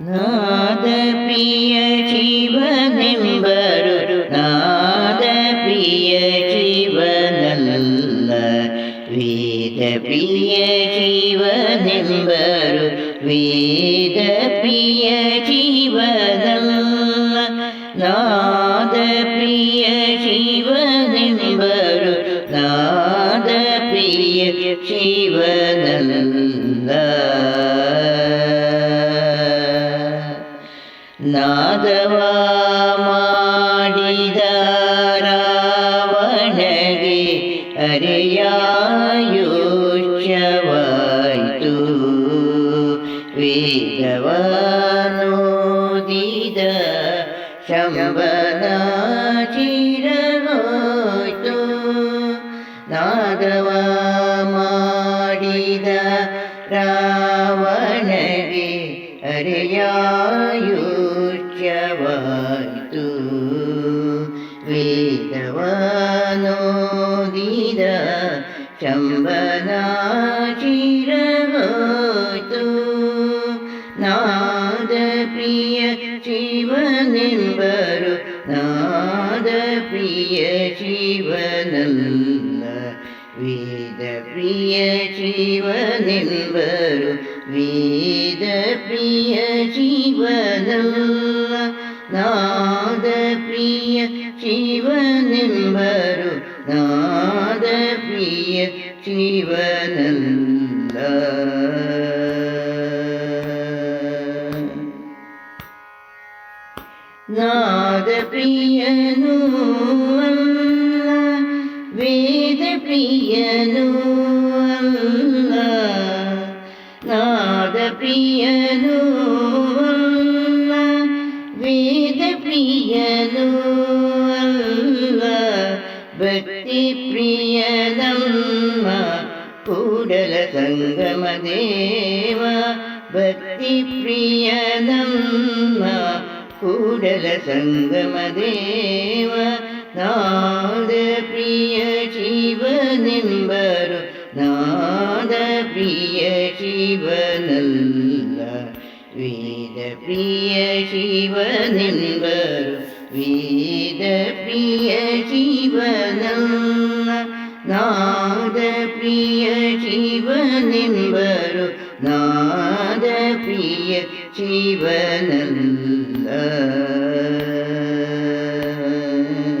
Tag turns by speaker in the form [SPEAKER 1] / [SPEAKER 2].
[SPEAKER 1] നാദപ്രിയ ശിവനെമ്പരു നാദപ്രിയ ശിവനല്ല വേദപ്രിയ ശിവനെമ്പരു വേദപ്രിയ ശിവനല്ല നാദപ്രിയ ശിവനെമ്പരു നാദപ്രിയ ശിവനല്ല ನಾದವ ಮಾಡಿದ ರಾವಣಗೆ ಅರೆಯಾಯುಷ್ಯವಾಯಿತು ವೇದವನೋದಿದ ಶಂಬನ ಚಿರಗೋಯ್ತು ನಾದವ ശമ്പലാചിരവോത്തു നാദപ്രിയ ശിവനെമ്പരു നാദപ്രിയ ശിവനല്ല വേദപ്രിയ ശിവനെമ്പരു വേദപ്രിയ ശിവനല്ല നാദപ്രിയ ശിവനെമ്പരു നാ ജീവനല്ല. നാദപ്രിയനു വേദപ്രിയനു നാദപ്രിയനു വേദപ്രിയനു ഭക്തിപ്രിയനമ്മ. കൂടലസംഗമദേവ ഭക്തിപ്രിയനമ്മ കൂടലസംഗമദേവ നാദപ്രിയ ശിവനിമ്പരു നാദപ്രിയ ശിവനല്ല വീരപ്രിയ ശിവനിമ്പരു വീരപ്രിയ ശിവനല്ല നാ പ്രിയ ശിവനിമ്പരു നാദ പ്രിയ ശിവനല്ല